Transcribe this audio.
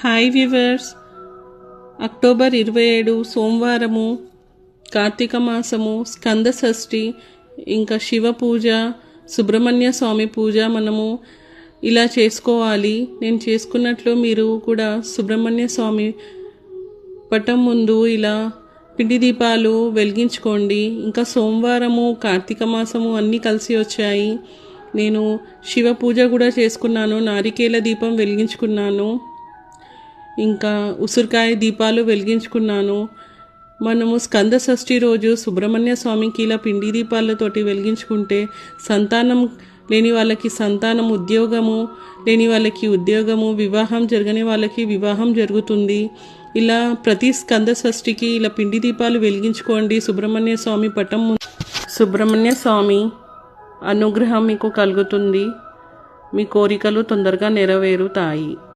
Hi viewers. October ఇరవై ఏడు సోమవారము కార్తీక మాసము స్కంద షష్ఠి ఇంకా శివ పూజ సుబ్రహ్మణ్య స్వామి పూజ మనము ఇలా చేసుకోవాలి. నేను చేసుకున్నట్లు మీరు కూడా సుబ్రహ్మణ్య స్వామి పటం ముందు ఇలా పిండి దీపాలు వెలిగించుకోండి. ఇంకా సోమవారము కార్తీక మాసము అన్నీ కలిసి వచ్చాయి. నేను శివ పూజ కూడా చేసుకున్నాను నారికేల దీపం వెలిగించుకున్నాను. ఇంకా ఉసిరికాయ దీపాలు వెలిగించుకున్నాను. మనము స్కంద షష్ఠి రోజు సుబ్రహ్మణ్య స్వామికి ఇలా పిండి దీపాలతోటి వెలిగించుకుంటే సంతానం లేని వాళ్ళకి సంతానం ఉద్యోగము లేని వాళ్ళకి ఉద్యోగము వివాహం జరగని వాళ్ళకి వివాహం జరుగుతుంది. ఇలా ప్రతి స్కంద షష్ఠికి ఇలా పిండి దీపాలు వెలిగించుకోండి సుబ్రహ్మణ్య స్వామి పటం ముందు. సుబ్రహ్మణ్య స్వామి అనుగ్రహం మీకు కలుగుతుంది. మీ కోరికలు తొందరగా నెరవేరుతాయి.